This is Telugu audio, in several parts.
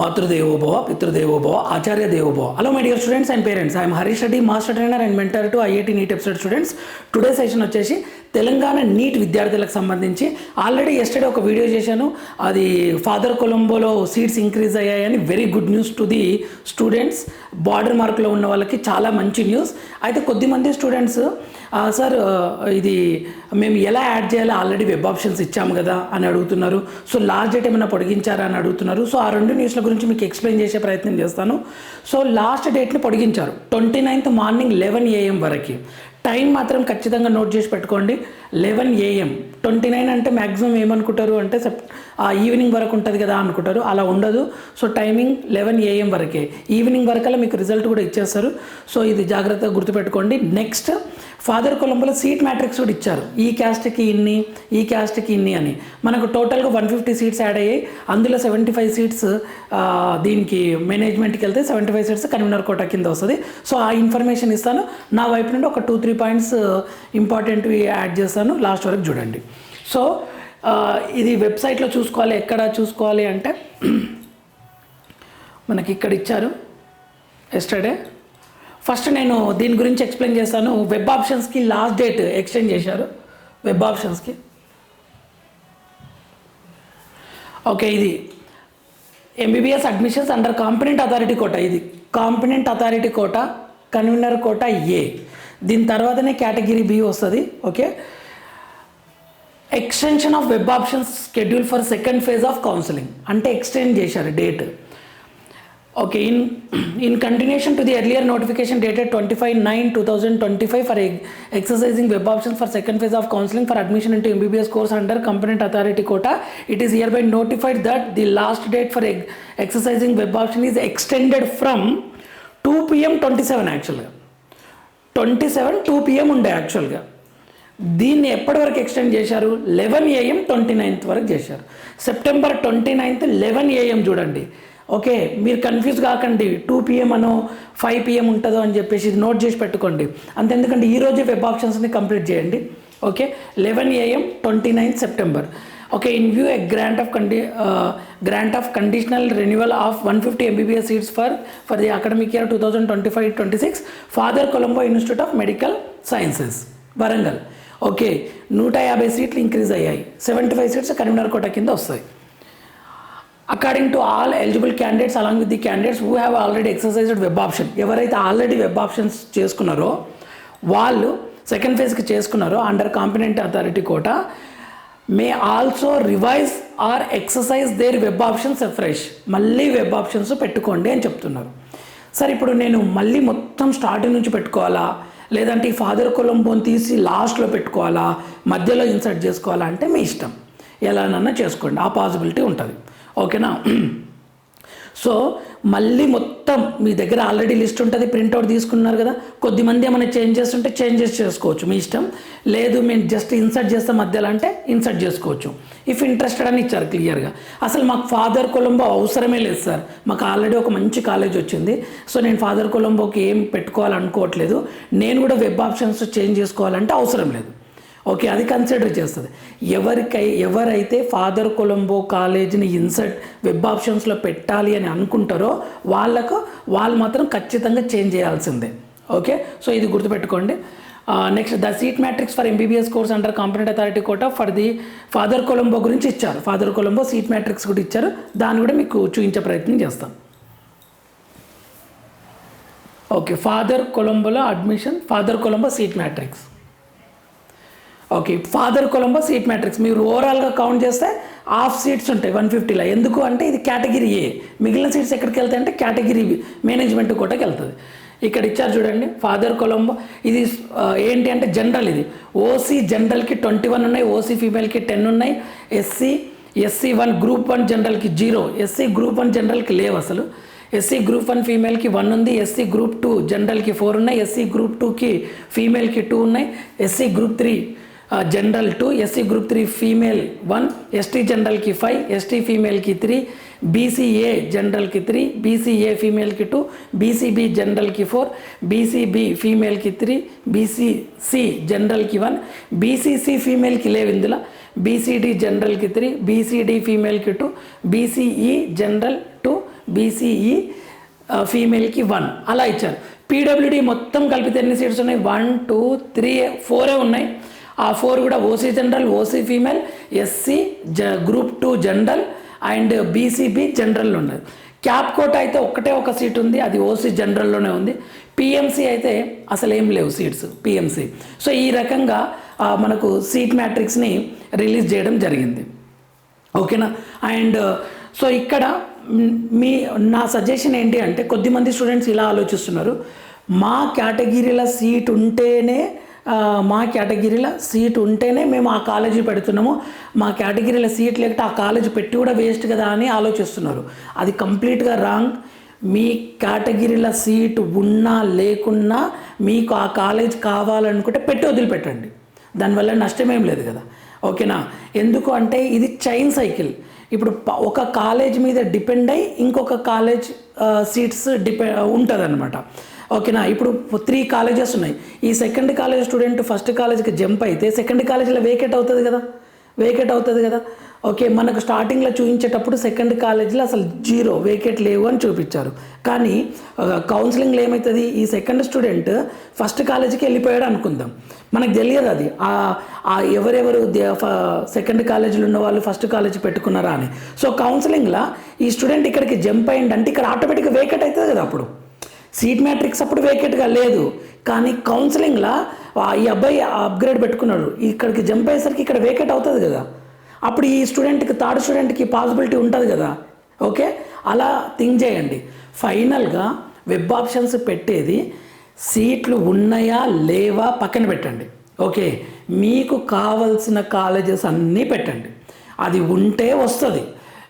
మాతృదేవోభవ పితృదేవోభవ ఆచార్య దేవోభవ hello my dear students and parents I'm Harish Reddy master trainer and mentor to IIT NEET episode students today session వచ్చేసి తెలంగాణ నీట్ విద్యార్థులకు సంబంధించి. ఆల్రెడీ ఎస్టర్డే ఒక వీడియో చేశాను. అది ఫాదర్ కొలంబోలో సీట్స్ ఇంక్రీజ్ అయ్యాయని very good news to the students border మార్క్లో ఉన్న వాళ్ళకి చాలా మంచి న్యూస్ అయితే కొద్దిమంది స్టూడెంట్స్ సార్ ఇది మేము ఎలా యాడ్ చేయాలో ఆల్రెడీ వెబ్ ఆప్షన్స్ ఇచ్చాము కదా అని అడుగుతున్నారు. సో లాస్ట్ డేట్ ఏమైనా పొడిగించారా అని అడుగుతున్నారు. సో ఆ రెండు న్యూస్ల గురించి మీకు ఎక్స్ప్లెయిన్ చేసే ప్రయత్నం చేస్తాను. సో లాస్ట్ డేట్ని పొడిగించారు. Twenty ninth morning eleven AM వరకు. టైం మాత్రం ఖచ్చితంగా నోట్ చేసి పెట్టుకోండి. లెవెన్ ఏఎం ట్వంటీ నైన్ అంటే మ్యాక్సిమం ఏమనుకుంటారు అంటే సెప్ ఆ ఈవినింగ్ వరకు ఉంటుంది కదా అనుకుంటారు. అలా ఉండదు. సో టైమింగ్ లెవెన్ ఏఎం వరకే. ఈవినింగ్ వరకల్లా మీకు రిజల్ట్ కూడా ఇచ్చేస్తారు. సో ఇది జాగ్రత్తగా గుర్తుపెట్టుకోండి. నెక్స్ట్ ఫాదర్ కొలంబోలో సీట్ మ్యాట్రిక్స్ కూడా ఇచ్చారు. ఈ క్యాస్ట్కి ఇన్ని ఈ క్యాస్ట్కి ఇన్ని అని. మనకు టోటల్గా వన్ ఫిఫ్టీ సీట్స్ యాడ్ అయ్యాయి. అందులో సెవెంటీ ఫైవ్ సీట్స్ దీనికి మేనేజ్మెంట్కి వెళ్తే seventy five seats convenor quota కింద వస్తుంది. సో ఆ ఇన్ఫర్మేషన్ ఇస్తాను. నా వైపు నుండి ఒక టూ త్రీ పాయింట్స్ ఇంపార్టెంట్వి యాడ్ చేస్తాను. లాస్ట్ వరకు చూడండి. సో ఇది వెబ్సైట్లో చూసుకోవాలి ఎక్కడ చూసుకోవాలి అంటే మనకి ఇక్కడ ఇచ్చారు ఎస్టర్డే. ఫస్ట్ నేను దీని గురించి ఎక్స్ప్లెయిన్ చేస్తాను. వెబ్ ఆప్షన్స్కి లాస్ట్ డేట్ ఎక్స్టెండ్ చేశారు. వెబ్ ఆప్షన్స్కి. ఓకే ఇది. MBBS admissions under competent authority quota ఇది. Competent authority quota convenor quota A. దీని తర్వాతనే కేటగిరీ బి వస్తుంది okay? Extension of web options schedule for second phase of counselling. అంటే ఎక్స్టెండ్ చేశారు date. Okay in in continuation to the earlier notification dated twenty five nine two thousand twenty five for exercising web options for second phase of counselling for admission into MBBS course under competent authority quota it is hereby notified that the last date for exercising web option is extended from two PM twenty seven యాక్చువల్గా ట్వంటీ సెవెన్ టూ పిఎం ఉండే యాక్చువల్గా దీన్ని ఎప్పటి వరకు ఎక్స్టెండ్ చేశారు? లెవెన్ ఏఎం ట్వంటీ నైన్త్ వరకు చేశారు. September twenty ninth eleven AM చూడండి. ఓకే మీరు కన్ఫ్యూజ్ కాకండి. టూ పిఎం అనో ఫైవ్ పిఎం ఉంటుందో అని చెప్పేసి ఇది నోట్ చేసి పెట్టుకోండి. అంతెందుకంటే ఎందుకంటే ఈరోజు వెబ్ ఆప్షన్స్ని కంప్లీట్ చేయండి. Okay eleven AM twenty ninth September. Okay in view a grant of కండి grant of conditional renewal of one fifty MBBS seats for for the academic year two thousand twenty five twenty six Father Colombo Institute of Medical Sciences Warangal okay నూట యాభై సీట్లు ఇంక్రీజ్ అయ్యాయి. Seventy five seats Karimnagar quota కింద వస్తాయి. According to all eligible candidates along with the candidates who have already exercised web option ఎవరైతే ఆల్రెడీ వెబ్ ఆప్షన్స్ చేసుకున్నారో వాళ్ళు సెకండ్ ఫేజ్కి చేసుకున్నారో under competent authority quota may also revise or exercise their web options fresh మళ్ళీ వెబ్ ఆప్షన్స్ పెట్టుకోండి అని చెప్తున్నారు. సార్ ఇప్పుడు నేను మళ్ళీ మొత్తం స్టార్టింగ్ నుంచి పెట్టుకోవాలా? లేదంటే ఈ ఫాదర్ కొలంబోని తీసి లాస్ట్లో పెట్టుకోవాలా మధ్యలో ఇన్సర్ట్ చేసుకోవాలా అంటే మీ ఇష్టం. ఎలానన్నా చేసుకోండి ఆ పాసిబిలిటీ ఉంటుంది. ఓకేనా? సో మళ్ళీ మొత్తం మీ దగ్గర ఆల్రెడీ లిస్ట్ ఉంటుంది ప్రింట్అవుట్ తీసుకున్నారు కదా కొద్దిమంది ఏమైనా చేంజెస్ ఉంటే చేంజెస్ చేసుకోవచ్చు. మీ ఇష్టం లేదు మేము జస్ట్ ఇన్సర్ట్ చేస్తే మధ్యలో అంటే ఇన్సర్ట్ చేసుకోవచ్చు. ఇఫ్ ఇంట్రెస్టెడ్ అని ఇచ్చారు క్లియర్గా అసలు మాకు ఫాదర్ కొలంబో అవసరమే లేదు సార్. మాకు ఆల్రెడీ ఒక మంచి కాలేజ్ వచ్చింది. సో నేను ఫాదర్ కొలంబోకి ఏం పెట్టుకోవాలనుకోవట్లేదు. నేను కూడా వెబ్ ఆప్షన్స్ చేంజ్ చేసుకోవాలంటే అవసరం లేదు. ఓకే అది కన్సిడర్ చేస్తుంది. ఎవరికై ఎవరైతే ఫాదర్ కొలంబో కాలేజ్ని ఇన్సర్ట్ వెబ్ ఆప్షన్స్లో పెట్టాలి అని అనుకుంటారో వాళ్ళకు వాళ్ళు మాత్రం ఖచ్చితంగా చేంజ్ చేయాల్సిందే. ఓకే సో ఇది గుర్తుపెట్టుకోండి. Next the seat matrix for MBBS course under competent authority quota for the Father Colombo గురించి ఇచ్చారు. ఫాదర్ కొలంబో సీట్ మ్యాట్రిక్స్ కూడా ఇచ్చారు. దాన్ని కూడా మీకు చూపించే ప్రయత్నం చేస్తాం. Okay father కొలంబోలో admission Father Colombo seat matrix okay Father Colombo seat matrix మీరు ఓవరాల్గా కౌంట్ చేస్తే హాఫ్ సీట్స్ ఉంటాయి వన్ ఫిఫ్టీలో ఎందుకు అంటే ఇది కేటగిరీ ఏ మిగిలిన సీట్స్ ఎక్కడికి వెళ్తాయి అంటే కేటగిరీ మేనేజ్మెంట్ కోటకి వెళ్తుంది. ఇక్కడ ఇచ్చారు చూడండి ఫాదర్ కొలంబో ఇది uh, ఏంటి అంటే జనరల్ ఇది. ఓసీ జనరల్కి ట్వంటీ వన్ ఉన్నాయి ఓసీ ఫీమేల్కి టెన్ ఉన్నాయి SC SC one group one జనరల్కి zero SC group one జనరల్కి లేవు అసలు. ఎస్సీ గ్రూప్ వన్ ఫీమేల్కి వన్ ఉంది ఎస్సీ గ్రూప్ టూ జనరల్కి ఫోర్ ఉన్నాయి ఎస్సీ గ్రూప్ టూకి ఫీమేల్కి టూ ఉన్నాయి SC group three general two SC group three female one ST జనరల్కి five ST ఫీమేల్కి త్రీ బీసీఏ జనరల్కి త్రీ బీసీఏ ఫీమేల్కి టూ బీసీబీ జనరల్కి ఫోర్ బీసీబీ ఫీమేల్కి త్రీ బీసీసీ జనరల్కి వన్ బీసీసీ ఫీమేల్కి లేవు ఇందులో బీసీడీ జనరల్కి three BCD ఫీమేల్కి two BCE general two BCE ఫీమేల్కి one అలా ఇచ్చారు పీడబ్ల్యూడి మొత్తం కలిపితే ఎన్ని సీట్స్ ఉన్నాయి వన్ టూ త్రీ ఫోరే ఉన్నాయి ఆ ఫోర్ కూడా OC general OC female SC జ group two general and BCB general ఉన్నది. క్యాప్ కోట అయితే ఒక్కటే ఒక సీట్ ఉంది అది ఓసీ జనరల్లోనే ఉంది. పిఎంసీ అయితే అసలు ఏం లేవు సీట్స్ పిఎంసీ. సో ఈ రకంగా మనకు సీట్ మ్యాట్రిక్స్ని రిలీజ్ చేయడం జరిగింది. ఓకేనా? అండ్ సో ఇక్కడ మీ నా సజెషన్ ఏంటి అంటే కొద్దిమంది స్టూడెంట్స్ ఇలా ఆలోచిస్తున్నారు. మా కేటగిరీల సీట్ ఉంటేనే మా కేటగిరీలో సీట్ ఉంటేనే మేము ఆ కాలేజీ పెడుతున్నాము. మా కేటగిరీలో సీట్ లేకపోతే ఆ కాలేజీ పెట్టి కూడా వేస్ట్ కదా అని ఆలోచిస్తున్నారు. అది కంప్లీట్గా రాంగ్. మీ కేటగిరీల సీట్ ఉన్నా లేకున్నా మీకు ఆ కాలేజ్ కావాలనుకుంటే పెట్టి వదిలిపెట్టండి. దానివల్ల నష్టమేం లేదు కదా. ఓకేనా? ఎందుకు అంటే ఇది చైన్ సైకిల్. ఇప్పుడు ఒక కాలేజ్ మీద డిపెండ్ అయ్యి ఇంకొక కాలేజ్ సీట్స్ డిపె ఉంటుంది అనమాట ఓకేనా? ఇప్పుడు త్రీ కాలేజెస్ ఉన్నాయి. ఈ సెకండ్ కాలేజ్ స్టూడెంట్ ఫస్ట్ కాలేజ్కి జంప్ అయితే సెకండ్ కాలేజీలో వేకెట్ అవుతుంది కదా? వేకెట్ అవుతుంది కదా? ఓకే మనకు స్టార్టింగ్లో చూపించేటప్పుడు సెకండ్ కాలేజీలో అసలు జీరో వేకెట్ లేవు అని చూపించారు. కానీ కౌన్సిలింగ్లో ఏమవుతుంది ఈ సెకండ్ స్టూడెంట్ ఫస్ట్ కాలేజీకి వెళ్ళిపోయాడు అనుకుందాం. మనకు తెలియదు అది. ఆ- ఎవరెవరు సెకండ్ కాలేజీలో ఉన్న వాళ్ళు ఫస్ట్ కాలేజీ పెట్టుకున్నారా అని. సో కౌన్సిలింగ్లో ఈ స్టూడెంట్ ఇక్కడికి జంప్ అయ్యింది అంటే ఇక్కడ ఆటోమేటిక్గా వేకెట్ అవుతుంది కదా అప్పుడు. సీట్ మ్యాట్రిక్స్ అప్పుడు వేకెట్గా లేదు. కానీ కౌన్సిలింగ్లో ఈ అబ్బాయి అప్గ్రేడ్ పెట్టుకున్నాడు. ఇక్కడికి జంప్ అయ్యేసరికి ఇక్కడ వేకెట్ అవుతుంది కదా. అప్పుడు ఈ స్టూడెంట్కి థర్డ్ స్టూడెంట్కి పాసిబిలిటీ ఉంటుంది కదా. ఓకే అలా థింక్ చేయండి. ఫైనల్గా వెబ్ ఆప్షన్స్ పెట్టేది సీట్లు ఉన్నాయా లేవా పక్కన పెట్టండి. ఓకే మీకు కావలసిన కాలేజెస్ అన్నీ పెట్టండి. అది ఉంటే వస్తుంది.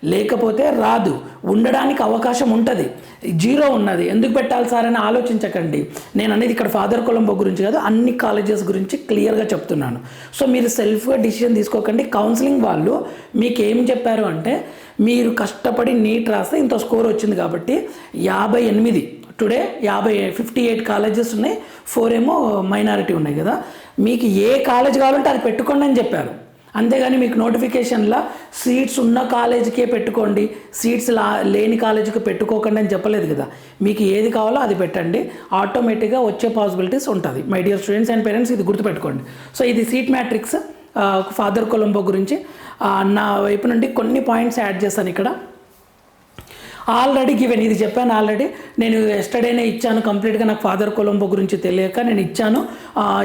లేకపోతే రాదు. ఉండడానికి అవకాశం ఉంటుంది. జీరో ఉన్నది. ఎందుకు పెట్టాలి సార్ అని ఆలోచించకండి. నేను అనేది ఇక్కడ ఫాదర్ కొలంబో గురించి కాదు అన్ని కాలేజెస్ గురించి క్లియర్గా చెప్తున్నాను. సో మీరు సెల్ఫ్గా డిసిషన్ తీసుకోకండి. కౌన్సిలింగ్ వాళ్ళు మీకు ఏం చెప్పారు అంటే మీరు కష్టపడి నీట్ రాస్తే ఇంత స్కోర్ వచ్చింది కాబట్టి యాభై ఎనిమిది. టుడే యాభై ఫిఫ్టీ ఎయిట్ కాలేజెస్ ఉన్నాయి. ఫోర్ ఏమో మైనారిటీ ఉన్నాయి కదా. మీకు ఏ కాలేజ్ కావాలంటే అది పెట్టుకోండి అని చెప్పారు. అంతేగాని మీకు నోటిఫికేషన్లో సీట్స్ ఉన్న కాలేజీకే పెట్టుకోండి. సీట్స్ లా లేని కాలేజీకి పెట్టుకోకండి అని చెప్పలేదు కదా. మీకు ఏది కావాలో అది పెట్టండి. ఆటోమేటిక్గా వచ్చే పాసిబిలిటీస్ ఉంటుంది. My dear students and parents ఇది గుర్తుపెట్టుకోండి. సో ఇది సీట్ మ్యాట్రిక్స్ ఫాదర్ కొలంబో గురించి. నా వైపు నుండి కొన్ని పాయింట్స్ యాడ్ చేశాను ఇక్కడ. ఆల్రెడీ గివెన్ ఇది చెప్పాను ఆల్రెడీ. నేను ఎస్టర్డేనే ఇచ్చాను కంప్లీట్గా నాకు ఫాదర్ కొలంబో గురించి తెలియక నేను ఇచ్చాను.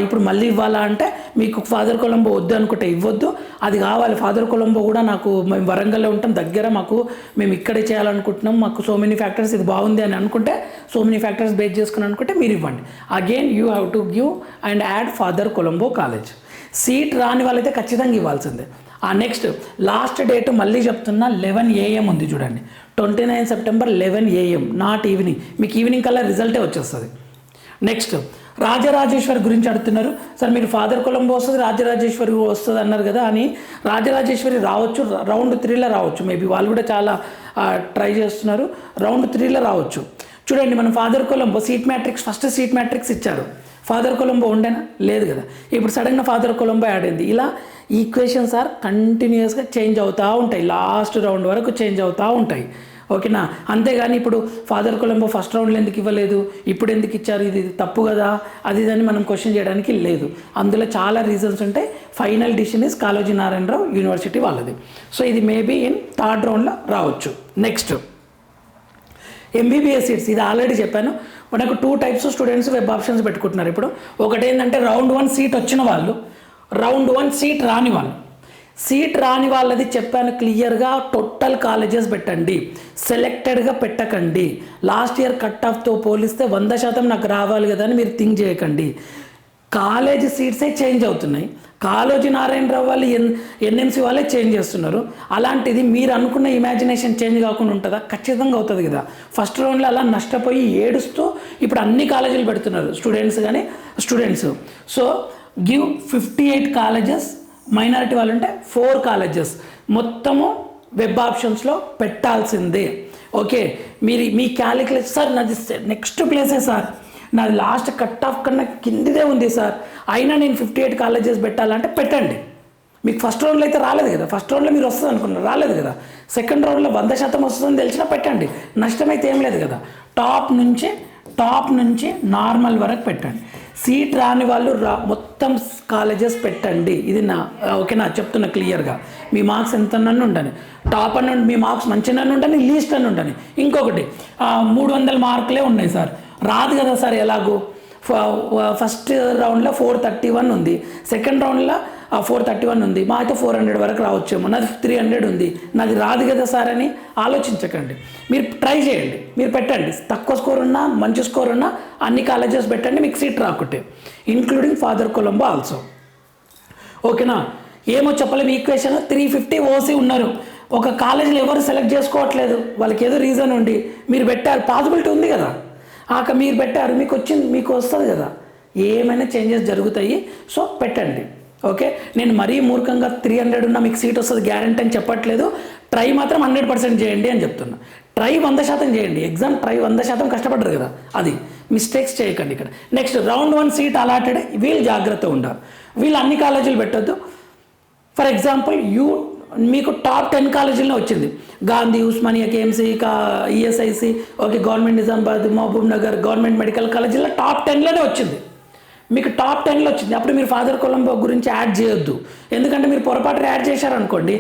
ఇప్పుడు మళ్ళీ ఇవ్వాలా అంటే మీకు ఫాదర్ కొలంబో వద్దు అనుకుంటే ఇవ్వద్దు. అది కావాలి. ఫాదర్ కొలంబో కూడా నాకు మేము వరంగల్లో ఉంటాం. దగ్గర మాకు మేము ఇక్కడే చేయాలనుకుంటున్నాం. మాకు సో మెనీ ఫ్యాక్టర్స్ ఇది బాగుంది అని అనుకుంటే సో మెనీ ఫ్యాక్టర్స్ బేస్ చేసుకుని అనుకుంటే మీరు ఇవ్వండి. Again you have to give and add Father Colombo college seat రాని వాళ్ళైతే ఖచ్చితంగా ఇవ్వాల్సిందే. ఆ నెక్స్ట్ లాస్ట్ డేట్ మళ్ళీ చెప్తున్నా లెవెన్ ఏఎం ఉంది చూడండి. Twenty nine September eleven AM not evening. మీకు ఈవినింగ్ కల్లా రిజల్టే వచ్చేస్తుంది. నెక్స్ట్ రాజరాజేశ్వరి గురించి అడుగుతున్నారు. సార్ మీరు ఫాదర్ కొలంబో వస్తుంది రాజరాజేశ్వరి వస్తుంది అన్నారు కదా అని. రాజరాజేశ్వరి రావచ్చు రౌండ్ త్రీలో రావచ్చు. మేబీ వాళ్ళు కూడా చాలా ట్రై చేస్తున్నారు. రౌండ్ త్రీలో రావచ్చు. చూడండి మనం Father Colombo seat matrix first seat matrix ఇచ్చారు. ఫాదర్ కొలంబో ఉండేనా? లేదు కదా. ఇప్పుడు సడన్గా ఫాదర్ కొలంబో యాడ్ అయింది. ఇలా ఈక్వేషన్స్ ఆర్ కంటిన్యూస్గా చేంజ్ అవుతూ ఉంటాయి. లాస్ట్ రౌండ్ వరకు చేంజ్ అవుతూ ఉంటాయి. ఓకేనా? అంతేగాని ఇప్పుడు ఫాదర్ కొలంబో ఫస్ట్ రౌండ్లో ఎందుకు ఇవ్వలేదు? ఇప్పుడు ఎందుకు ఇచ్చారు? ఇది తప్పు కదా? అది ఇది అని మనం క్వశ్చన్ చేయడానికి లేదు. అందులో చాలా రీజన్స్ ఉంటాయి final decision is Kaloji Narayana Rao university వాళ్ళది. సో ఇది మేబీ ఇన్ థర్డ్ రౌండ్లో రావచ్చు. నెక్స్ట్. ఎంబీబీఎస్ సీట్స్ ఇది ఆల్రెడీ చెప్పాను. మనకు two types students web options పెట్టుకుంటున్నారు. ఇప్పుడు ఒకటి ఏంటంటే రౌండ్ వన్ సీట్ వచ్చిన వాళ్ళు. రౌండ్ వన్ సీట్ రాని వాళ్ళు. సీట్ రాని వాళ్ళది చెప్పాను క్లియర్గా టోటల్ కాలేజెస్ పెట్టండి. సెలెక్టెడ్గా పెట్టకండి. లాస్ట్ ఇయర్ కట్ ఆఫ్తో పోలిస్తే వంద శాతం నాకు రావాలి కదా అని మీరు థింక్ చేయకండి. కాలేజ్ సీట్సే చేంజ్ అవుతున్నాయి. కాలేజీ నారాయణరావు వాళ్ళు ఎన్ ఎన్ఎంసీ వాళ్ళే చేంజ్ చేస్తున్నారు. అలాంటిది మీరు అనుకున్న ఇమాజినేషన్ చేంజ్ కాకుండా ఉంటుందా? ఖచ్చితంగా అవుతుంది కదా. ఫస్ట్ రౌండ్లో అలా నష్టపోయి ఏడుస్తూ ఇప్పుడు అన్ని కాలేజీలు పెడుతున్నారు. స్టూడెంట్స్ కానీ students. So give fifty eight colleges minority వాళ్ళు ఉంటే ఫోర్ కాలేజెస్. మొత్తము వెబ్ ఆప్షన్స్లో పెట్టాల్సిందే. ఓకే మీరు మీ క్యాలిక్యులేషన్ సార్ నాది నెక్స్ట్ ప్లేసే సార్. నాది లాస్ట్ కట్ ఆఫ్ కన్నా కిందిదే ఉంది సార్. అయినా నేను ఫిఫ్టీ ఎయిట్ కాలేజెస్ పెట్టాలంటే పెట్టండి. మీకు ఫస్ట్ రౌండ్లో అయితే రాలేదు కదా. ఫస్ట్ రౌండ్లో మీరు వస్తుంది అనుకున్నారు రాలేదు కదా. సెకండ్ రౌండ్లో వంద శాతం వస్తుందని తెలిసినా పెట్టండి. నష్టమైతే ఏం లేదు కదా. టాప్ నుంచి టాప్ నుంచి నార్మల్ వరకు పెట్టండి. సీట్ రాని వాళ్ళు రా మొత్తం కాలేజెస్ పెట్టండి. ఇది నా ఓకేనా చెప్తున్నా క్లియర్గా. మీ మార్క్స్ ఎంత నన్ను ఉండని టాప్ అని మీ మార్క్స్ మంచి నన్ను ఉండని లీస్ట్ అని ఉండని ఇంకొకటి మూడు వందల మార్కులే ఉన్నాయి సార్. రాదు కదా సార్ ఎలాగో? ఫస్ట్ రౌండ్లో ఫోర్ థర్టీ వన్ ఉంది. సెకండ్ రౌండ్లో ఆ ఫోర్ థర్టీ వన్ ఉంది. మా అయితే ఫోర్ హండ్రెడ్ వరకు రావచ్చేమో. నాది త్రీ హండ్రెడ్ ఉంది. నాది రాదు కదా సార్ అని ఆలోచించకండి. మీరు ట్రై చేయండి. మీరు పెట్టండి. తక్కువ స్కోర్ ఉన్నా మంచి స్కోర్ ఉన్నా అన్ని కాలేజెస్ పెట్టండి మీకు సీట్ రాకుంటే. ఇంక్లూడింగ్ ఫాదర్ కొలంబో ఆల్సో ఓకేనా? ఏమో చెప్పలేము. ఈక్వేషన్ త్రీ ఫిఫ్టీ ఓసీ ఉన్నారు. ఒక కాలేజీలో ఎవరు సెలెక్ట్ చేసుకోవట్లేదు? వాళ్ళకి ఏదో రీజన్ ఉండి మీరు పెట్టారు. పాసిబిలిటీ ఉంది కదా. ఆక మీరు పెట్టారు. మీకు వచ్చింది మీకు వస్తుంది కదా. ఏమైనా చేంజెస్ జరుగుతాయి. సో పెట్టండి. ఓకే? నేను మరీ మూర్ఖంగా త్రీ హండ్రెడ్ ఉన్న మీకు సీట్ వస్తుంది గ్యారంటీ అని చెప్పట్లేదు. ట్రై మాత్రం హండ్రెడ్ పర్సెంట్ చేయండి అని చెప్తున్నా. ట్రై వంద శాతం చేయండి. ఎగ్జామ్ ట్రై వంద శాతం కష్టపడరు కదా. అది. మిస్టేక్స్ చేయకండి ఇక్కడ. Next round one seat allotted వీళ్ళు జాగ్రత్త ఉండాలి. వీళ్ళు అన్ని కాలేజీలు పెట్టద్దు. ఫర్ ఎగ్జాంపుల్ యూ మీకు టాప్ టెన్ కాలేజీలో వచ్చింది. గాంధీ ఉస్మానియా కేఎంసీ కా ESIC okay government Nizamabad Mahabubnagar government medical కాలేజీలో టాప్ టెన్లోనే వచ్చింది. మీకు టాప్ టెన్లో వచ్చింది. అప్పుడు మీరు ఫాదర్ కొలంబో గురించి యాడ్ చేయొద్దు. ఎందుకంటే మీరు పొరపాటు యాడ్ చేశారనుకోండి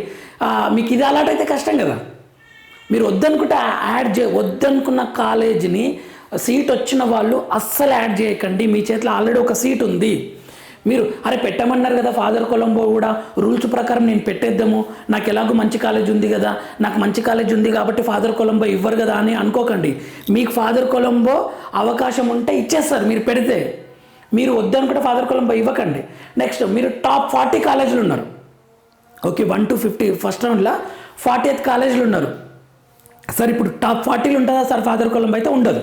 మీకు ఇది అలాటైతే అయితే కష్టం కదా. మీరు వద్దనుకుంటే యాడ్ చే వద్దనుకున్న కాలేజీని సీట్ వచ్చిన వాళ్ళు అస్సలు యాడ్ చేయకండి. మీ చేతిలో ఆల్రెడీ ఒక సీట్ ఉంది. మీరు అరే పెట్టమన్నారు కదా ఫాదర్ కొలంబో కూడా రూల్స్ ప్రకారం నేను పెట్టేద్దాము. నాకు ఎలాగో మంచి కాలేజ్ ఉంది కదా నాకు మంచి కాలేజ్ ఉంది కాబట్టి ఫాదర్ కొలంబో ఇవ్వరు కదా అని అనుకోకండి. మీకు ఫాదర్ కొలంబో అవకాశం ఉంటే ఇచ్చేస్తారు మీరు పెడితే. మీరు వద్దనుకుంటే ఫాదర్ కొలంబో ఇవ్వకండి. నెక్స్ట్ మీరు టాప్ ఫార్టీ కాలేజీలు ఉన్నారు. Okay one to fifty first రౌండ్లో ఫార్టీ ఎయిత్ కాలేజీలు ఉన్నారు. సార్ ఇప్పుడు టాప్ ఫార్టీలు ఉంటుందా సార్? ఫాదర్ కొలంబో అయితే ఉండదు.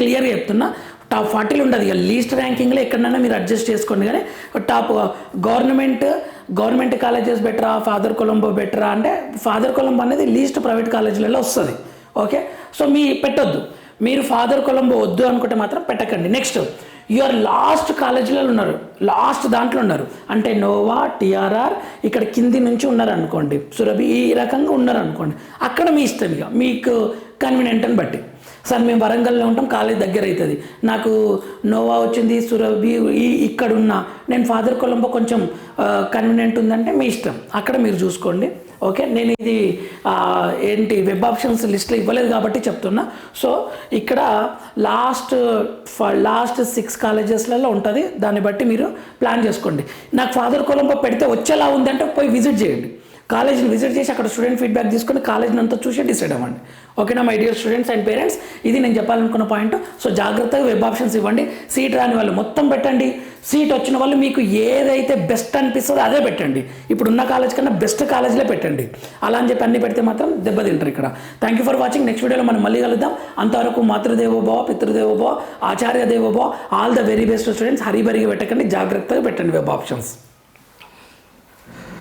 క్లియర్గా చెప్తున్నా టాప్ ఫార్టీలు ఉండదు. ఇక లీస్ట్ ర్యాంకింగ్లో ఎక్కడైనా మీరు అడ్జస్ట్ చేసుకోండి. కానీ టాప్ గవర్నమెంట్ గవర్నమెంట్ కాలేజెస్ బెటరా ఫాదర్ కొలంబో బెటరా అంటే ఫాదర్ కొలంబో అనేది లీస్ట్ ప్రైవేట్ కాలేజీలలో వస్తుంది. ఓకే సో మీ పెట్టొద్దు. మీరు ఫాదర్ కొలంబో వద్దు అనుకుంటే మాత్రం పెట్టకండి. నెక్స్ట్ యువర్ లాస్ట్ కాలేజీలలో ఉన్నారు. లాస్ట్ దాంట్లో ఉన్నారు. అంటే నోవా టిఆర్ఆర్ ఇక్కడ కింది నుంచి ఉన్నారు అనుకోండి సురభి ఈ రకంగా ఉన్నారు అనుకోండి అక్కడ మీ ఇష్టం ఇక. మీకు కన్వీనియంట్ అని బట్టి. సార్ మేము వరంగల్లో ఉంటాం. కాలేజ్ దగ్గర అవుతుంది. నాకు నోవా వచ్చింది సురభి ఈ ఇక్కడ ఉన్నా నేను ఫాదర్ కొలంబో కొంచెం కన్వీనియంట్ ఉందంటే మీ ఇష్టం. అక్కడ మీరు చూసుకోండి. ఓకే? నేను ఇది ఏంటి వెబ్ ఆప్షన్స్ లిస్ట్లో ఇవ్వలేదు కాబట్టి చెప్తున్నా. సో ఇక్కడ లాస్ట్ లాస్ట్ సిక్స్ కాలేజెస్లలో ఉంటుంది. దాన్ని బట్టి మీరు ప్లాన్ చేసుకోండి. నాకు ఫాదర్ కొలంబో పెడితే వచ్చేలా ఉందంటే పోయి విజిట్ చేయండి. కాలేజీని విజిట్ చేసి అక్కడ స్టూడెంట్ ఫీడ్బ్యాక్ తీసుకొని కాలేజీని అంతా చూసి డిసైడ్ అవ్వండి. ఓకేనా my dear students and parents? ఇది నేను చెప్పాలనుకున్న పాయింట్. సో జాగ్రత్తగా వెబ్ ఆప్షన్స్ ఇవ్వండి. సీట్ రాని వాళ్ళు మొత్తం పెట్టండి. సీట్ వచ్చిన వాళ్ళు మీకు ఏదైతే బెస్ట్ అనిపిస్తుందో అదే పెట్టండి. ఇప్పుడు ఉన్న కాలేజ్ కన్నా బెస్ట్ కాలేజ్లో పెట్టండి. అలా అని చెప్పి అన్ని పెడితే మాత్రం దెబ్బతింటారు ఇక్కడ. Thank you for watching next వీడియోలో మనం మళ్ళీ కలుద్దాం. అంతవరకు మాతృదేవోభవ పితృదేవోభవ ఆచార్య దేవోభవ all the very best students హరిబరిగా పెట్టకండి. జాగ్రత్తగా పెట్టండి వెబ్ ఆప్షన్స్.